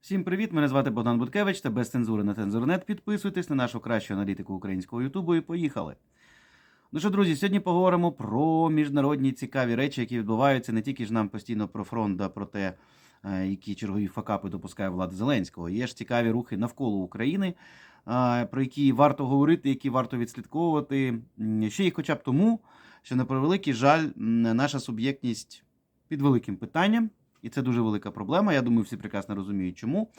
Всім привіт! Мене звати Богдан Буткевич та без цензури на цензурнет. Підписуйтесь на нашу кращу аналітику українського Ютубу і поїхали. Ну що, друзі, сьогодні поговоримо про міжнародні цікаві речі, які відбуваються не тільки ж нам постійно про фронт, а про те, е, які чергові факапи допускає влада Зеленського. Є ж цікаві рухи навколо України, е, про які варто говорити, які варто відслідковувати. Ще й хоча б тому, що на превеликий жаль, наша суб'єктність під великим питанням. І це дуже велика проблема. Я думаю, всі прекрасно розуміють, чому.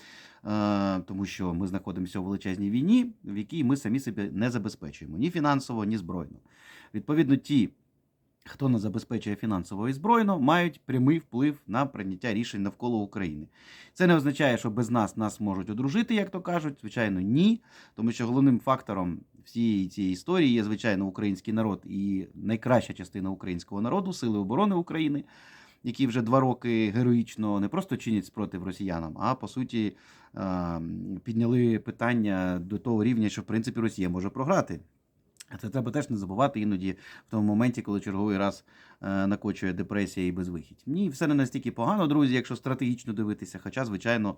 Е, тому що ми знаходимося у величезній війні, в якій ми самі себе не забезпечуємо ні фінансово, ні збройно. Відповідно, ті, хто нас забезпечує фінансово і збройно, мають прямий вплив на прийняття рішень навколо України. Це не означає, що без нас нас можуть одружити, як то кажуть. Звичайно, ні. Тому що головним фактором всієї цієї історії є, звичайно, український народ і найкраща частина українського народу, сили оборони України які вже два роки героїчно не просто чинять спротив росіянам, а по суті підняли питання до того рівня, що в принципі Росія може програти. Це треба теж не забувати іноді в тому моменті, коли черговий раз е, накочує депресія і безвихідь. Ні, все не настільки погано, друзі, якщо стратегічно дивитися. Хоча, звичайно,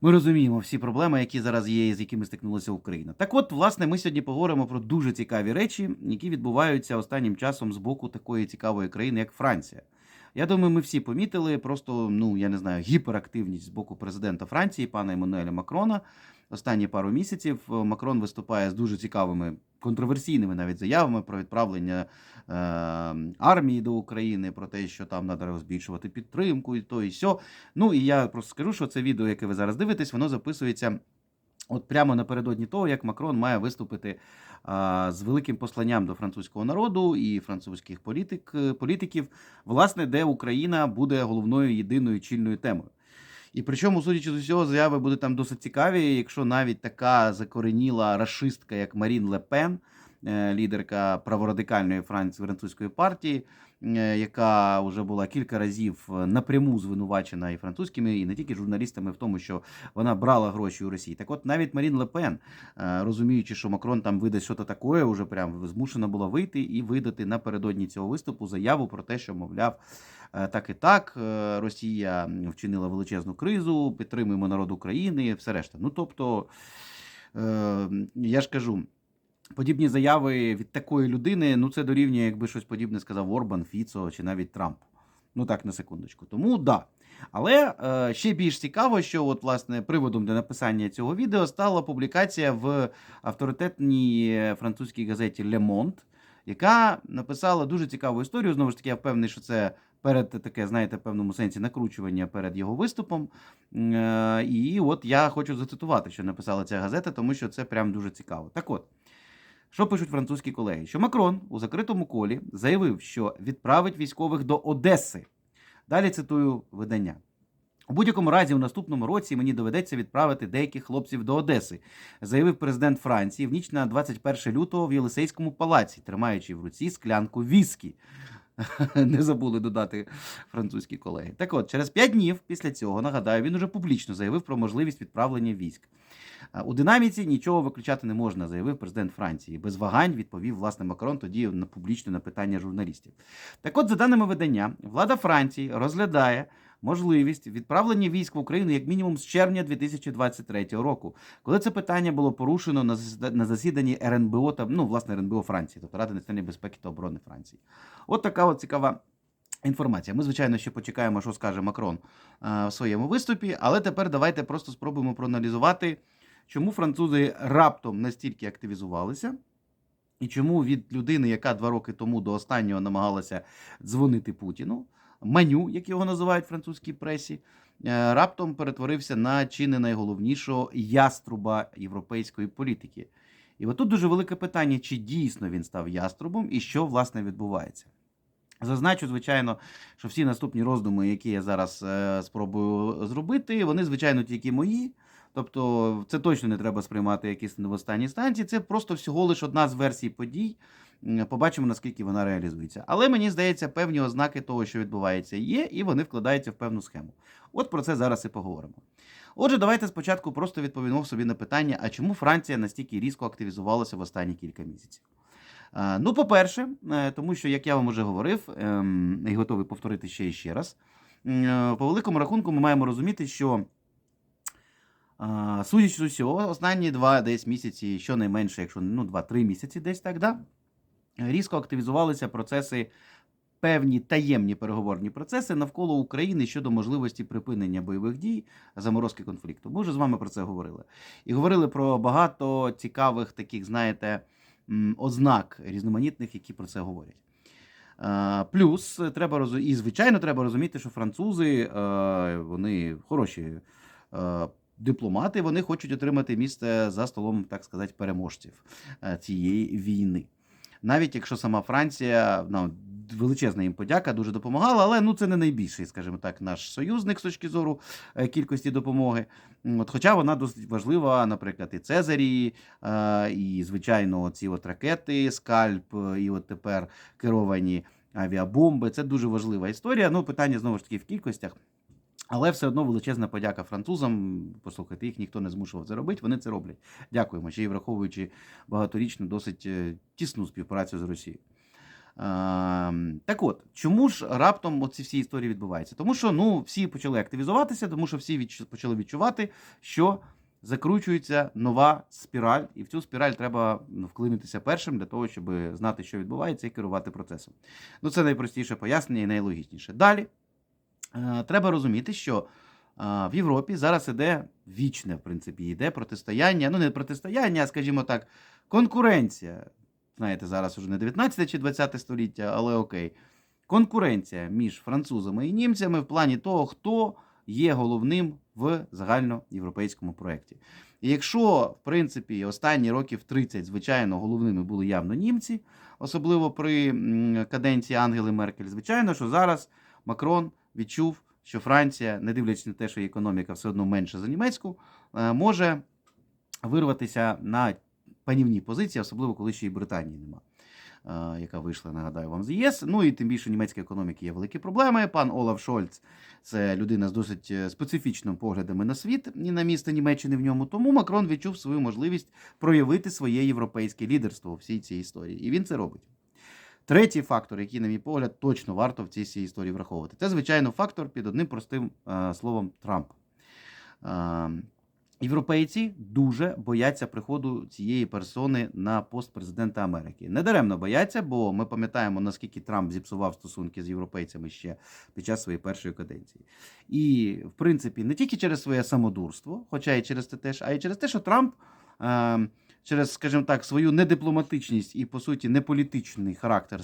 ми розуміємо всі проблеми, які зараз є, і з якими стикнулася Україна. Так от, власне, ми сьогодні поговоримо про дуже цікаві речі, які відбуваються останнім часом з боку такої цікавої країни, як Франція. Я думаю, ми всі помітили просто, ну я не знаю, гіперактивність з боку президента Франції, пана Еммануеля Макрона. Останні пару місяців е, Макрон виступає з дуже цікавими контроверсійними навіть заявами про відправлення е, армії до України, про те, що там треба збільшувати підтримку, і то і сьо. Ну і я просто скажу, що це відео, яке ви зараз дивитесь, воно записується. От прямо напередодні того, як Макрон має виступити а, з великим посланням до французького народу і французьких політик, е, політиків, власне, де Україна буде головною єдиною чільною темою. І причому, судячи з усього, заяви будуть там досить цікаві, якщо навіть така закореніла расистка, як Марін Ле Пен, е, лідерка праворадикальної франц- французької партії, яка вже була кілька разів е, напряму звинувачена і французькими, і не тільки журналістами в тому, що вона брала гроші у Росії. Так от навіть Марін Ле Пен, е, розуміючи, що Макрон там видасть щось таке, вже прям змушена була вийти і видати напередодні цього виступу заяву про те, що, мовляв, е, так і так, е, Росія вчинила величезну кризу, підтримуємо народ України, все решта. Ну тобто, е, я ж кажу. Подібні заяви від такої людини, ну це дорівнює, якби щось подібне сказав Орбан, Фіцо чи навіть Трамп. Ну так, на секундочку. Тому да. Але е, ще більш цікаво, що от, власне, приводом для написання цього відео стала публікація в авторитетній французькій газеті Le Monde, яка написала дуже цікаву історію. Знову ж таки, я впевнений, що це перед таке, знаєте, певному сенсі накручування перед його виступом. Е, і от я хочу зацитувати, що написала ця газета, тому що це прям дуже цікаво. Так от. Що пишуть французькі колеги? Що Макрон у закритому колі заявив, що відправить військових до Одеси. Далі цитую видання. У будь-якому разі, у наступному році мені доведеться відправити деяких хлопців до Одеси, заявив президент Франції в ніч на 21 лютого в Єлисейському палаці, тримаючи в руці склянку віскі. Не забули додати французькі колеги. Так от, через п'ять днів після цього, нагадаю, він уже публічно заявив про можливість відправлення військ. А, У динаміці нічого виключати не можна, заявив президент Франції. Без вагань відповів власне Макрон тоді на публічно на питання журналістів. Так от, за даними видання, влада Франції розглядає можливість відправлення військ в Україну як мінімум з червня 2023 року, коли це питання було порушено на на засіданні РНБО та ну, власне РНБО Франції, тобто Ради національної безпеки та оборони Франції. От така от цікава. Інформація. Ми, звичайно, ще почекаємо, що скаже Макрон е, в своєму виступі, але тепер давайте просто спробуємо проаналізувати, чому французи раптом настільки активізувалися, і чому від людини, яка два роки тому до останнього намагалася дзвонити Путіну, меню, як його називають в французькій пресі, е, раптом перетворився на чи не найголовнішого яструба європейської політики. І отут дуже велике питання, чи дійсно він став яструбом і що власне відбувається. Зазначу, звичайно, що всі наступні роздуми, які я зараз е, спробую зробити, вони, звичайно, тільки мої. Тобто, це точно не треба сприймати як істину в станції. Це просто всього лиш одна з версій подій. Побачимо, наскільки вона реалізується. Але мені здається, певні ознаки того, що відбувається, є, і вони вкладаються в певну схему. От про це зараз і поговоримо. Отже, давайте спочатку просто відповімо собі на питання, а чому Франція настільки різко активізувалася в останні кілька місяців. Ну, по-перше, е, тому що, як я вам вже говорив, ем, і готовий повторити ще і ще раз, е, по великому рахунку ми маємо розуміти, що Судячи з усього, останні два десь місяці, щонайменше, якщо ну, 2-3 місяці, десь так, різко активізувалися процеси, певні таємні переговорні процеси навколо України щодо можливості припинення бойових дій, заморозки конфлікту. Ми вже з вами про це говорили. І говорили про багато цікавих таких, знаєте, ознак різноманітних, які про це говорять. Плюс треба роз... і звичайно, треба розуміти, що французи вони хороші дипломати, вони хочуть отримати місце за столом, так сказати, переможців е, цієї війни. Навіть якщо сама Франція, ну, величезна їм подяка, дуже допомагала, але ну це не найбільший, скажімо так, наш союзник з точки зору е, кількості допомоги. От, хоча вона досить важлива, наприклад, і Цезарі, е, і, звичайно, ці от ракети, скальп, і от тепер керовані авіабомби. Це дуже важлива історія. Ну, питання знову ж таки в кількостях. Але все одно величезна подяка французам. Послухайте, їх ніхто не змушував це робити. Вони це роблять. Дякуємо. Ще й враховуючи багаторічну, досить е, тісну співпрацю з Росією. Ем, Так от, чому ж раптом ці всі історії відбуваються? Тому що ну, всі почали активізуватися, тому що всі відчу- почали відчувати, що закручується нова спіраль, і в цю спіраль треба ну, вклинитися першим для того, щоб знати, що відбувається, і керувати процесом. Ну, це найпростіше пояснення і найлогічніше. Далі е, треба розуміти, що е, в Європі зараз іде вічне, в принципі, йде протистояння. Ну, не протистояння, а скажімо так, конкуренція. Знаєте, зараз уже не 19 чи 20 століття, але окей. Конкуренція між французами і німцями в плані того, хто є головним в загальноєвропейському проєкті. І якщо, в принципі, останні років 30, звичайно, головними були явно німці, особливо при каденції Ангели Меркель, звичайно, що зараз Макрон відчув, що Франція, не дивлячись на те, що її економіка все одно менша за німецьку, е, може вирватися на панівні позиції, особливо коли ще й Британії нема. е, Яка вийшла, нагадаю вам, з ЄС. Ну і тим більше німецькій економіки є великі проблеми. Пан Олаф Шольц це людина з досить е, специфічними поглядами на світ і на місто Німеччини в ньому. Тому Макрон відчув свою можливість проявити своє європейське лідерство у всій цій історії. І він це робить. Третій фактор, який, на мій погляд, точно варто в цій всій історії враховувати, це, звичайно, фактор під одним простим е, словом Трамп. Е, Європейці дуже бояться приходу цієї персони на пост президента Америки. Недаремно бояться, бо ми пам'ятаємо, наскільки Трамп зіпсував стосунки з європейцями ще під час своєї першої каденції. І, в принципі, не тільки через своє самодурство, хоча і через те теж, а й через те, що Трамп. Через, скажімо так, свою недипломатичність і, по суті, неполітичний характер,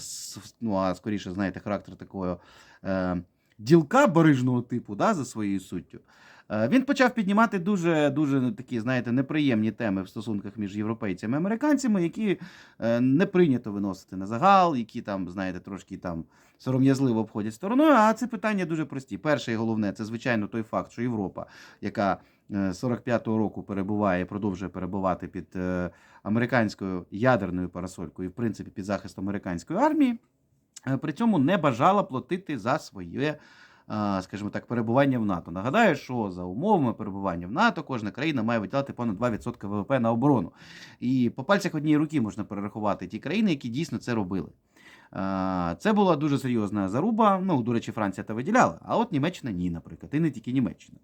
ну а скоріше, знаєте, характер такого е, ділка барижного типу, да, за своєю суттю. Е, Він почав піднімати дуже дуже такі, знаєте, неприємні теми в стосунках між європейцями і американцями, які е, не прийнято виносити на загал, які там, знаєте, трошки там сором'язливо обходять стороною. А це питання дуже прості. Перше і головне, це звичайно той факт, що Європа, яка 45-го року перебуває, продовжує перебувати під е, американською ядерною парасолькою, і, в принципі, під захистом американської армії, е, при цьому не бажала платити за своє скажімо так, перебування в НАТО. Нагадаю, що за умовами перебування в НАТО кожна країна має виділяти понад 2% ВВП на оборону. І по пальцях однієї руки можна перерахувати ті країни, які дійсно це робили. Це була дуже серйозна заруба. Ну, до речі, Франція та виділяла, а от Німеччина ні, наприклад, і не тільки Німеччина.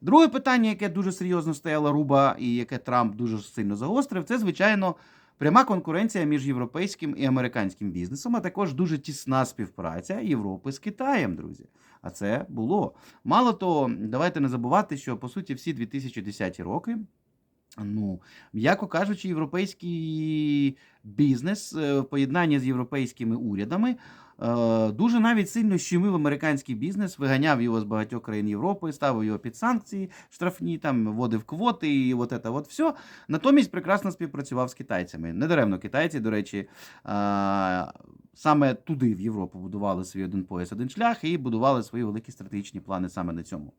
Друге питання, яке дуже серйозно стояла руба, і яке Трамп дуже сильно загострив, це, звичайно, пряма конкуренція між європейським і американським бізнесом, а також дуже тісна співпраця Європи з Китаєм, друзі. А це було. Мало того, давайте не забувати, що по суті всі 2010 роки. Ну, м'яко кажучи, європейський бізнес е, в поєднанні з європейськими урядами дуже навіть сильно щемив американський бізнес, виганяв його з багатьох країн Європи, ставив його під санкції штрафні, там вводив квоти і от це от все. Натомість прекрасно співпрацював з китайцями. Недаремно китайці, до речі, е, саме туди, в Європу, будували свій один пояс, один шлях і будували свої великі стратегічні плани саме на цьому.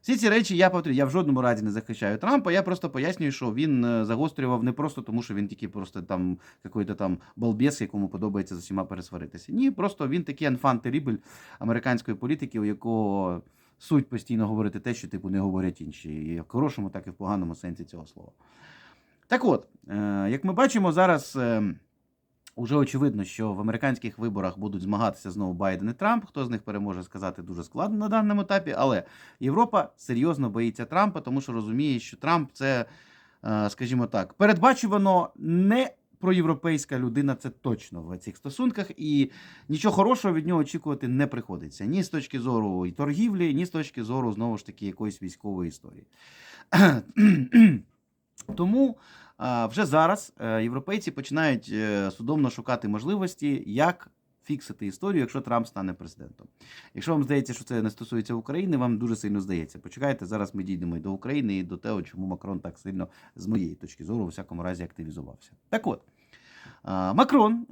Всі ці речі я повторюю, я в жодному разі не захищаю Трампа. Я просто пояснюю, що він е, загострював не просто тому, що він тільки просто там якийсь там балбес, якому подобається з усіма пересваритися. Ні, просто він такий анфан терібель американської політики, у якого суть постійно говорити те, що типу не говорять інші, і в хорошому, так і в поганому сенсі цього слова. Так от, е, як ми бачимо зараз. Уже очевидно, що в американських виборах будуть змагатися знову Байден і Трамп. Хто з них переможе сказати дуже складно на даному етапі. Але Європа серйозно боїться Трампа, тому що розуміє, що Трамп це, е, скажімо так, передбачувано не проєвропейська людина, це точно в цих стосунках, і нічого хорошого від нього очікувати не приходиться ні з точки зору і торгівлі, ні з точки зору знову ж таки якоїсь військової історії. Тому вже зараз е, європейці починають е, судомно шукати можливості, як фіксити історію, якщо Трамп стане президентом. Якщо вам здається, що це не стосується України, вам дуже сильно здається. Почекайте, зараз ми дійдемо і до України, і до того, чому Макрон так сильно з моєї точки зору, у всякому разі, активізувався. Так от. Макрон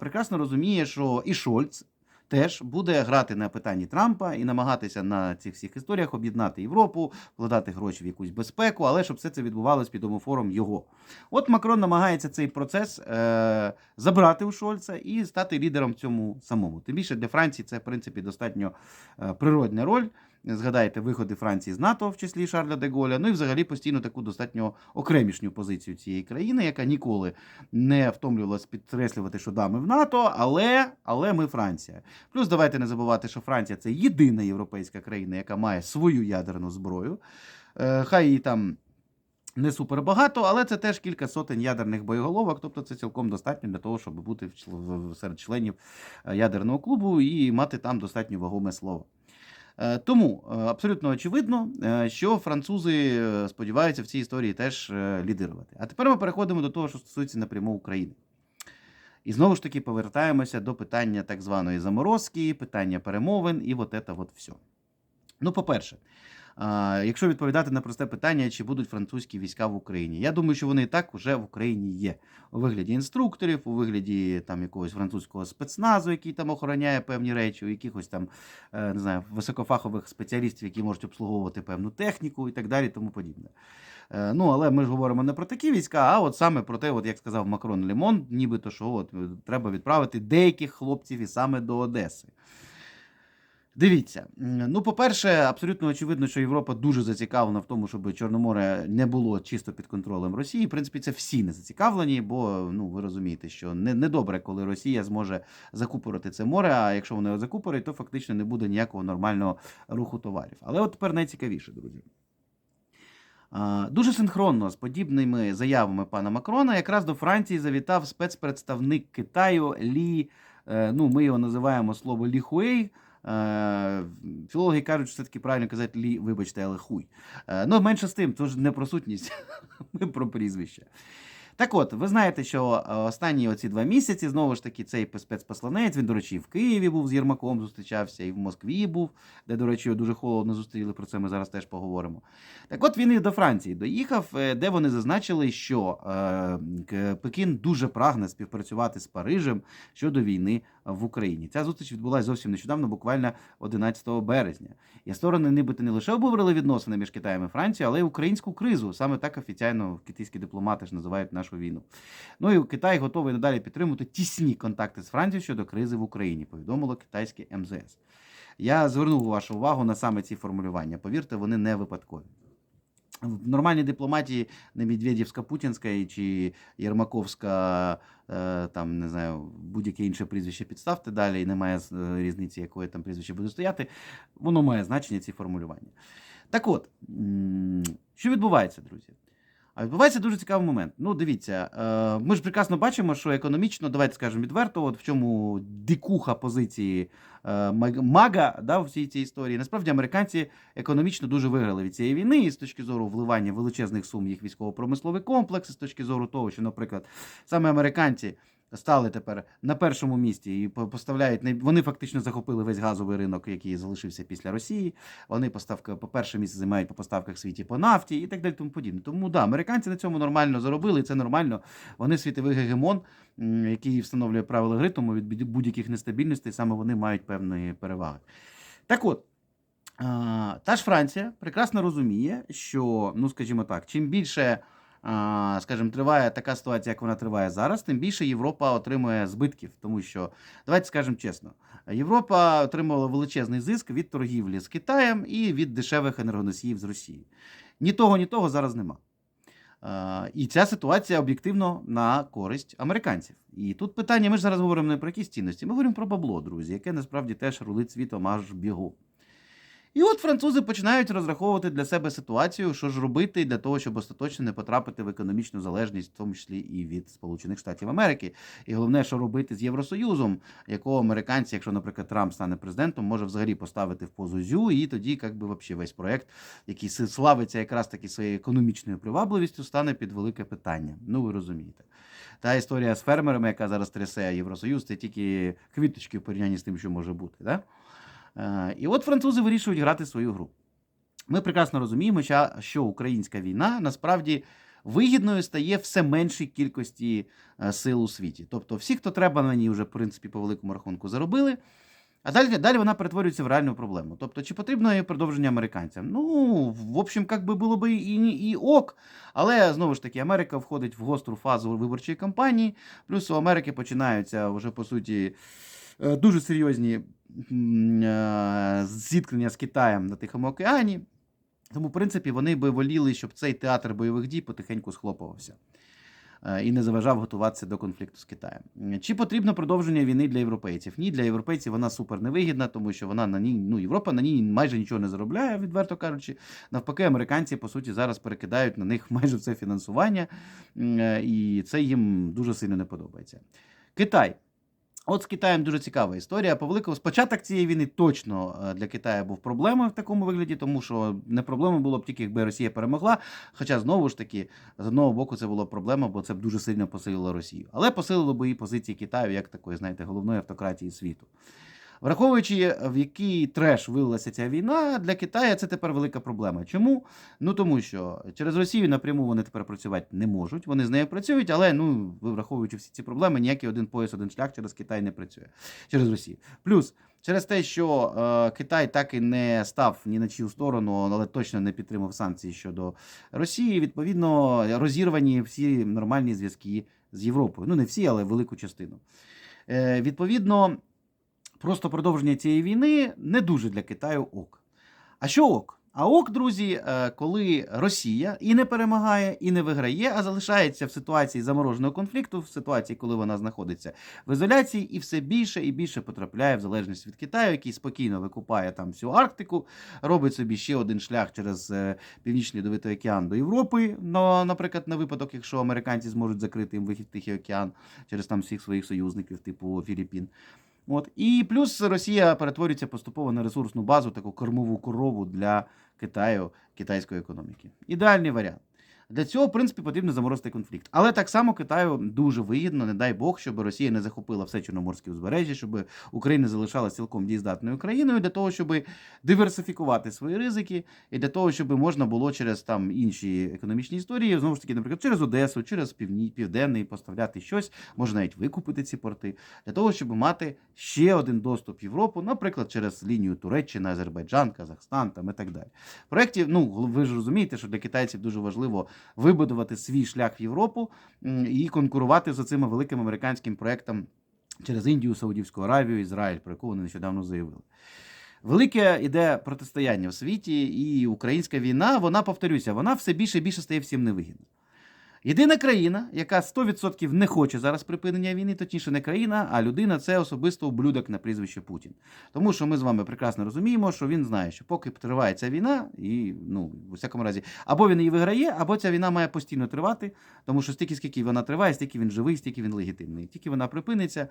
прекрасно розуміє, що і Шольц теж буде грати на питанні Трампа і намагатися на цих всіх історіях об'єднати Європу, вкладати гроші в якусь безпеку, але щоб все це відбувалося під омофором його. От Макрон намагається цей процес е, забрати у Шольца і стати лідером цьому самому. Тим більше для Франції це в принципі достатньо е, природня роль. Згадайте виходи Франції з НАТО, в числі Шарля де Голля, ну і взагалі постійно таку достатньо окремішню позицію цієї країни, яка ніколи не втомлювалась підкреслювати, що да, ми в НАТО, але, але ми Франція. Плюс давайте не забувати, що Франція це єдина європейська країна, яка має свою ядерну зброю. Е, Хай її там не супер багато, але це теж кілька сотень ядерних боєголовок, тобто це цілком достатньо для того, щоб бути серед членів е, ядерного клубу і мати там достатньо вагоме слово. Е, Тому е, абсолютно очевидно, е, що французи сподіваються в цій історії теж лідирувати. А тепер ми переходимо до того, що стосується напряму України. І знову ж таки повертаємося до питання так званої заморозки, питання перемовин і от це от все. Ну, по-перше, якщо відповідати на просте питання, чи будуть французькі війська в Україні, я думаю, що вони і так вже в Україні є у вигляді інструкторів, у вигляді там якогось французького спецназу, який там охороняє певні речі, у якихось там е, не знаю, високофахових спеціалістів, які можуть обслуговувати певну техніку і так далі, тому подібне. Е, Ну, але ми ж говоримо не про такі війська, а от саме про те, от як сказав Макрон Лемон, нібито що от е, треба відправити деяких хлопців і саме до Одеси. Дивіться, ну, по-перше, абсолютно очевидно, що Європа дуже зацікавлена в тому, щоб Чорноморе не було чисто під контролем Росії. В принципі, це всі не зацікавлені, бо ну ви розумієте, що не, не добре, коли Росія зможе закупорити це море. А якщо вона його закупорить, то фактично не буде ніякого нормального руху товарів. Але от тепер найцікавіше, друзі. Дуже синхронно з подібними заявами пана Макрона, якраз до Франції завітав спецпредставник Китаю Лі. е, Ну, ми його називаємо слово Лі Хуей. Е, Філологи кажуть, що все-таки правильно казати Лі, вибачте, але хуй. Е, Ну, менше з тим, це ж не про сутність, ми про прізвище. Так от, ви знаєте, що е, останні оці два місяці знову ж таки цей спецпосланець, він, до речі, в Києві був з Єрмаком, зустрічався, і в Москві був, де, до речі, дуже холодно зустріли. Про це ми зараз теж поговоримо. Так от він і до Франції доїхав, е, де вони зазначили, що е, Пекін дуже прагне співпрацювати з Парижем щодо війни в Україні. Ця зустріч відбулася зовсім нещодавно, буквально 11 березня. І сторони нібито не лише обговорили відносини між Китаєм і Францією, але й українську кризу. Саме так офіційно китайські дипломати ж називають нашу війну. Ну і Китай готовий надалі підтримувати тісні контакти з Францією щодо кризи в Україні, повідомило китайське МЗС. Я звернув вашу увагу на саме ці формулювання. Повірте, вони не випадкові. В нормальній дипломатії не Медведівська Путінська чи Єрмаковська, е, там не знаю, будь-яке інше прізвище підставте далі, і немає е, різниці, якої там прізвище буде стояти. Воно має значення ці формулювання. Так от, що відбувається, друзі? А відбувається дуже цікавий момент. Ну, дивіться, е, ми ж прекрасно бачимо, що економічно, давайте скажемо відверто, от в чому дикуха позиції е, Мага да, в цій цій історії. Насправді американці економічно дуже виграли від цієї війни, і з точки зору вливання величезних сум їх військово-промисловий комплекс, і з точки зору того, що, наприклад, саме американці. Стали тепер на першому місці і поставляють вони фактично захопили весь газовий ринок, який залишився після Росії. Вони поставка по перше місце займають по поставках в світі по нафті і так далі. Тому подібне. Тому да, американці на цьому нормально заробили, і це нормально. Вони світовий гегемон, який встановлює правила гри, тому від будь- будь-яких нестабільностей саме вони мають певні переваги. Так от. Та ж Франція прекрасно розуміє, що, ну скажімо так, чим більше, скажімо, триває така ситуація, як вона триває зараз, тим більше Європа отримує збитків. Тому що, давайте скажемо чесно, Європа отримувала величезний зиск від торгівлі з Китаєм і від дешевих енергоносіїв з Росії. Ні того, ні того зараз нема. І ця ситуація об'єктивно на користь американців. І тут питання: ми ж зараз говоримо не про якісь цінності, ми говоримо про бабло, друзі, яке насправді теж рулить світом аж бігу. І от французи починають розраховувати для себе ситуацію, що ж робити для того, щоб остаточно не потрапити в економічну залежність, в тому числі і від Сполучених Штатів Америки. І головне, що робити з Євросоюзом, якого американці, якщо, наприклад, Трамп стане президентом, може взагалі поставити в позу зю, і тоді, як би, вообще весь проект, який славиться якраз таки своєю економічною привабливістю, стане під велике питання. Ну, ви розумієте. Та історія з фермерами, яка зараз трясе Євросоюз, це тільки квіточки в порівнянні з тим, що може бути. Да? Е, І от французи вирішують грати свою гру. Ми прекрасно розуміємо, що українська війна насправді вигідною стає все меншій кількості е, сил у світі. Тобто, всі, хто треба на ній, вже в принципі по великому рахунку заробили. А далі, далі вона перетворюється в реальну проблему. Тобто, чи потрібно її продовження американцям? Ну, в общем, як би було би і, і, ок. Але знову ж таки, Америка входить в гостру фазу виборчої кампанії. Плюс у Америки починаються вже по суті дуже серйозні е, зіткнення з Китаєм на Тихому океані. Тому, в принципі, вони би воліли, щоб цей театр бойових дій потихеньку схлопувався е, і не заважав готуватися до конфлікту з Китаєм. Чи потрібно продовження війни для європейців? Ні, для європейців вона супер невигідна, тому що вона на ній, ну, Європа на ній майже нічого не заробляє, відверто кажучи. Навпаки, американці, по суті, зараз перекидають на них майже все фінансування, е, і це їм дуже сильно не подобається. Китай. От з Китаєм дуже цікава історія. По великому спочаток цієї війни точно е, для Китаю був проблемою в такому вигляді, тому що не проблема було б тільки, якби Росія перемогла. Хоча знову ж таки, з одного боку, це була проблема, бо це б дуже сильно посилило Росію. Але посилило б і позиції Китаю як такої, знаєте, головної автократії світу. Враховуючи, в який треш вилилася ця війна, для Китаю це тепер велика проблема. Чому? Ну тому що через Росію напряму вони тепер працювати не можуть. Вони з нею працюють, але ну враховуючи всі ці проблеми, ніякий один пояс, один шлях через Китай не працює через Росію. Плюс через те, що е, Китай так і не став ні на чию сторону, але точно не підтримав санкції щодо Росії. Відповідно, розірвані всі нормальні зв'язки з Європою. Ну не всі, але велику частину. Е, відповідно. Просто продовження цієї війни не дуже для Китаю ок. А що ок? А ок, друзі, е, коли Росія і не перемагає, і не виграє, а залишається в ситуації замороженого конфлікту, в ситуації, коли вона знаходиться в ізоляції, і все більше і більше потрапляє в залежність від Китаю, який спокійно викупає там всю Арктику, робить собі ще один шлях через е, Північний Львовитий океан до Європи. Ну, наприклад, на випадок, якщо американці зможуть закрити їм вихід в Тихий океан через там всіх своїх союзників, типу Філіппін. От. І плюс Росія перетворюється поступово на ресурсну базу, таку кормову корову для Китаю, китайської економіки. Ідеальний варіант. Для цього, в принципі, потрібно заморозити конфлікт. Але так само Китаю дуже вигідно, не дай Бог, щоб Росія не захопила все Чорноморське узбережжя, щоб Україна залишалася цілком дієздатною країною для того, щоб диверсифікувати свої ризики, і для того, щоб можна було через там інші економічні історії, знову ж таки, наприклад, через Одесу, через Півні, Південний поставляти щось, може навіть викупити ці порти, для того, щоб мати ще один доступ в Європу, наприклад, через лінію Туреччина, Азербайджан, Казахстан там і так далі. В проєкті, ну ви ж розумієте, що для китайців дуже важливо вибудувати свій шлях в Європу і конкурувати за цими великим американським проектом через Індію, Саудівську Аравію, Ізраїль, про яку вони нещодавно заявили. Велике іде протистояння в світі, і українська війна, вона повторюся, вона все більше і більше стає всім невигідна. Єдина країна, яка 100% не хоче зараз припинення війни, точніше не країна, а людина це особисто ублюдок на прізвище Путін. Тому що ми з вами прекрасно розуміємо, що він знає, що поки триває ця війна, і ну, в усякому разі, або він її виграє, або ця війна має постійно тривати, тому що стільки, скільки вона триває, стільки він живий, стільки він легітимний. Тільки вона припиниться.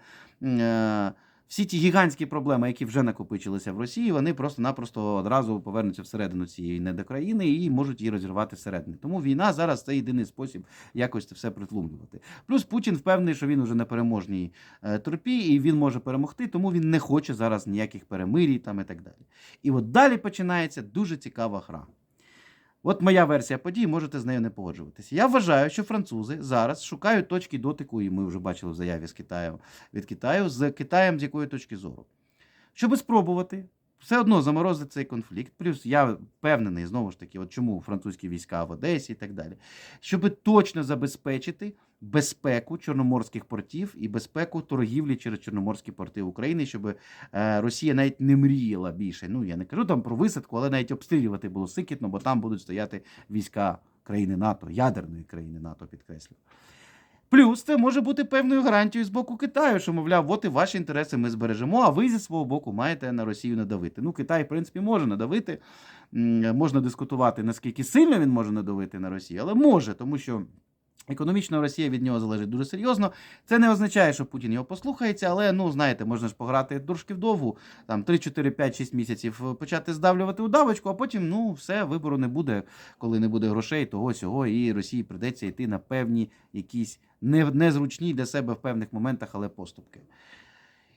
Всі ті гігантські проблеми, які вже накопичилися в Росії, вони просто-напросто одразу повернуться всередину цієї недокраїни і можуть її розірвати всередині. Тому війна зараз це єдиний спосіб якось це все притлумлювати. Плюс Путін впевнений, що він уже на переможній е, тропі, і він може перемогти, тому він не хоче зараз ніяких перемирій там і так далі. І от далі починається дуже цікава гра. От моя версія подій, можете з нею не погоджуватися. Я вважаю, що французи зараз шукають точки дотику, і ми вже бачили в заяві з Китаю від Китаю, з Китаєм з якої точки зору. Щоб спробувати все одно заморозити цей конфлікт. Плюс я впевнений, знову ж таки, от чому французькі війська в Одесі і так далі, щоб точно забезпечити безпеку чорноморських портів і безпеку торгівлі через чорноморські порти України, щоб е, Росія навіть не мріяла більше. Ну я не кажу там про висадку, але навіть обстрілювати було сикітно, бо там будуть стояти війська країни НАТО, ядерної країни НАТО, підкреслю. Плюс це може бути певною гарантією з боку Китаю, що, мовляв, от і ваші інтереси ми збережемо, а ви зі свого боку маєте на Росію надавити. Ну, Китай, в принципі, може надавити. Можна дискутувати, наскільки сильно він може надавити на Росію, але може, тому що. Економічно Росія від нього залежить дуже серйозно. Це не означає, що Путін його послухається, але ну знаєте, можна ж пограти трошки вдовгу, там 3, 4, 5, 6 місяців е, почати здавлювати удавочку, а потім ну все, вибору не буде, коли не буде грошей, того сього, і Росії прийдеться йти на певні якісь не, незручні для себе в певних моментах, але поступки.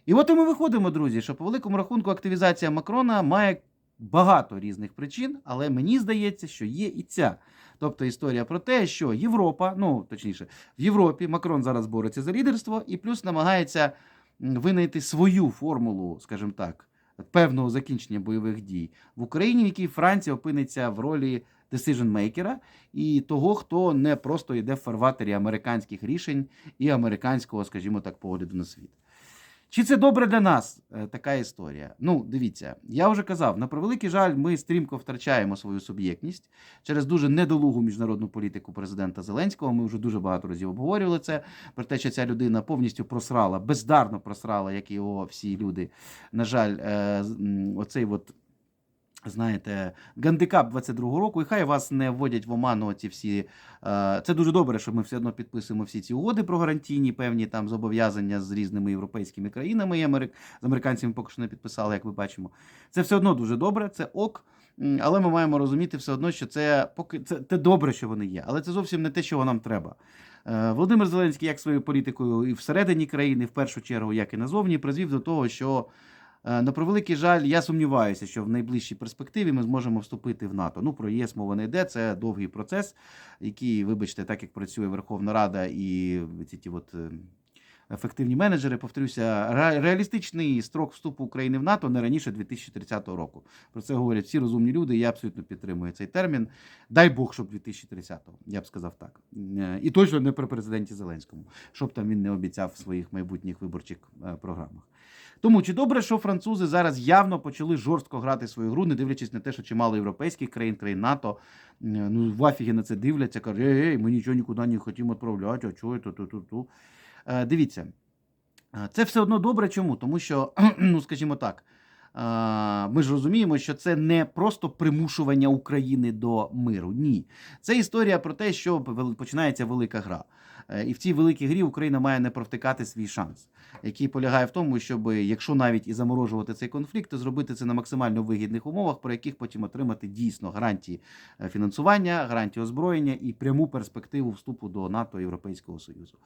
І от і ми виходимо, друзі, що по великому рахунку активізація Макрона має багато різних причин, але мені здається, що є і ця. Тобто історія про те, що Європа, ну точніше, в Європі Макрон зараз бореться за лідерство і плюс намагається винайти свою формулу, скажімо так, певного закінчення бойових дій в Україні, в якій Франція опиниться в ролі decision-мейкера і того, хто не просто йде в фарватері американських рішень і американського, скажімо так, погляду на світ. Чи це добре для нас е, така історія? Ну, дивіться, я вже казав, на превеликий жаль, ми стрімко втрачаємо свою суб'єктність через дуже недолугу міжнародну політику президента Зеленського. Ми вже дуже багато разів обговорювали це. Про те, що ця людина повністю просрала, бездарно просрала, як його всі люди. На жаль, е, оцей от. Знаєте, гандикап 22-го року, і хай вас не вводять в оману ці всі. Е, це дуже добре, що ми все одно підписуємо всі ці угоди про гарантійні певні там зобов'язання з різними європейськими країнами. Америк... з американцями поки що не підписали, як ми бачимо. Це все одно дуже добре, це ок. Але ми маємо розуміти все одно, що це поки це, це добре, що вони є, але це зовсім не те, чого нам треба. Е, Володимир Зеленський, як своєю політикою і всередині країни, в першу чергу, як і назовні, призвів до того, що На превеликий жаль, я сумніваюся, що в найближчій перспективі ми зможемо вступити в НАТО. Ну про ЄС мова не йде. Це довгий процес, який, вибачте, так як працює Верховна Рада і ці ті от. е, Ефективні менеджери, повторюся, реалістичний строк вступу України в НАТО не раніше 2030 року. Про це говорять всі розумні люди. Я абсолютно підтримую цей термін. Дай Бог, щоб 2030-го, я б сказав так. Е, І точно не при президенті Зеленському, щоб там він не обіцяв в своїх майбутніх виборчих е, програмах. Тому чи добре, що французи зараз явно почали жорстко грати свою гру, не дивлячись на те, що чимало європейських країн, країн НАТО е, ну в афігі на це дивляться, кажуть, ей, ми нічого нікуди не хотімо відправляти, а чого то ту ту ту Е, Дивіться, е, це все одно добре. Чому? Тому що, ну скажімо так. Ми ж розуміємо, що це не просто примушування України до миру. Ні, це історія про те, що починається велика гра. Е, І в цій великій грі Україна має не провтикати свій шанс, який полягає в тому, щоб якщо навіть і заморожувати цей конфлікт, то зробити це на максимально вигідних умовах, про яких потім отримати дійсно гарантії е, фінансування, гарантії озброєння і пряму перспективу вступу до НАТО Європейського Союзу.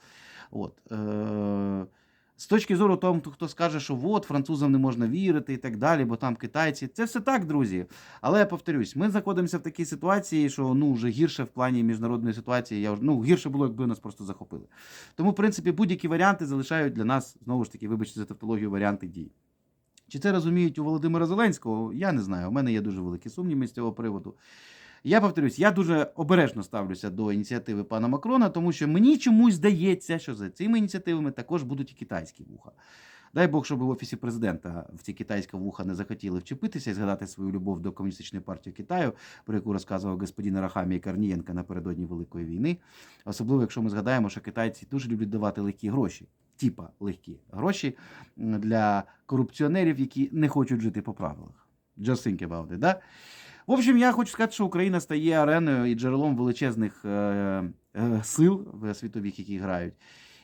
От. Е- з точки зору того, хто скаже, що от французам не можна вірити і так далі, бо там китайці. Це все так, друзі. Але я повторюсь, ми знаходимося в такій ситуації, що ну вже гірше в плані міжнародної ситуації. Я ну гірше було, якби нас просто захопили. Тому, в принципі, будь-які варіанти залишають для нас знову ж таки, вибачте за тавтологію, варіанти дій. Чи це розуміють у Володимира Зеленського? Я не знаю. У мене є дуже великі сумніви з цього приводу. Я повторюсь, я дуже обережно ставлюся до ініціативи пана Макрона, тому що мені чомусь здається, що за цими ініціативами також будуть і китайські вуха. Дай Бог, щоб в офісі президента в ці китайські вуха не захотіли вчепитися і згадати свою любов до комуністичної партії Китаю, про яку розказував господин Рахамі Карнієнка напередодні Великої війни. Особливо, якщо ми згадаємо, що китайці дуже люблять давати легкі гроші, типа легкі гроші для корупціонерів, які не хочуть жити по правилах. Just think about it, да? В общем, я хочу сказати, що Україна стає ареною і джерелом величезних е, е, сил світових, які грають.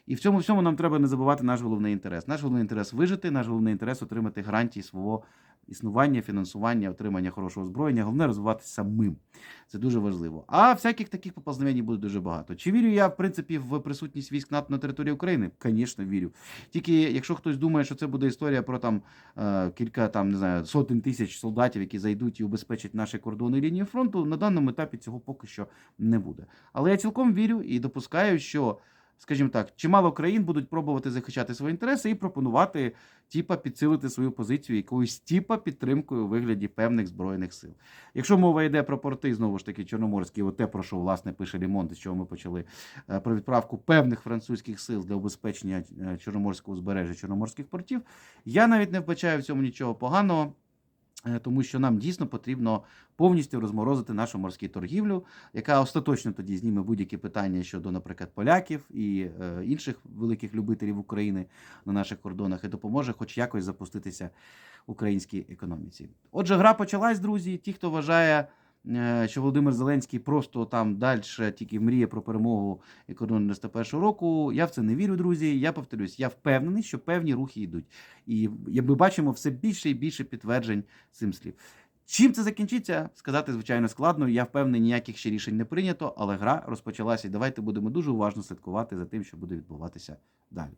І в цьому всьому нам треба не забувати наш головний інтерес. Наш головний інтерес вижити, наш головний інтерес отримати гарантії свого існування, фінансування, отримання хорошого озброєння. Головне розвиватися самим. Це дуже важливо. А всяких таких попазнавань буде дуже багато. Чи вірю я, в принципі, в присутність військ НАТО на території України? Звісно, вірю. Тільки якщо хтось думає, що це буде історія про там е, кілька там не знаю сотень тисяч солдатів, які зайдуть і убезпечать наші кордони лінії фронту, на даному етапі цього поки що не буде. Але я цілком вірю і допускаю, що. Скажімо так, чимало країн будуть пробувати захищати свої інтереси і пропонувати типа підсилити свою позицію якоюсь типа підтримкою у вигляді певних збройних сил. Якщо мова йде про порти, знову ж таки, Чорноморські, от те, про що власне пише Лімонт, з чого ми почали е, про відправку певних французьких сил для убезпечення е, Чорноморського узбережжя Чорноморських портів, я навіть не вбачаю в цьому нічого поганого. Е, Тому що нам дійсно потрібно повністю розморозити нашу морську торгівлю, яка остаточно тоді зніме будь-які питання щодо, наприклад, поляків і е, інших великих любителів України на наших кордонах і допоможе хоч якось запуститися українській економіці. Отже, гра почалась, друзі. Ті, хто вважає, що Володимир Зеленський просто там далі тільки мріє про перемогу і кордон 91 року. Я в це не вірю, друзі. Я повторюсь, я впевнений, що певні рухи йдуть. І ми бачимо все більше і більше підтверджень цим слів. Чим це закінчиться, сказати звичайно складно. Я впевнений, ніяких ще рішень не прийнято, але гра розпочалася. І давайте будемо дуже уважно слідкувати за тим, що буде відбуватися далі.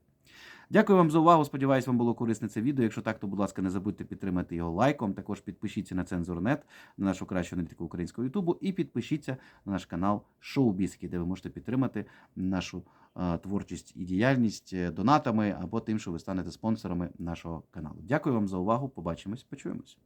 Дякую вам за увагу. Сподіваюсь, вам було корисне це відео. Якщо так, то, будь ласка, не забудьте підтримати його лайком. Також підпишіться на цензурнет, на нашу кращу аналітику українського Ютубу, і підпишіться на наш канал Шоу-Біски, де ви можете підтримати нашу е, творчість і діяльність е, донатами або тим, що ви станете спонсорами нашого каналу. Дякую вам за увагу. Побачимось, почуємось.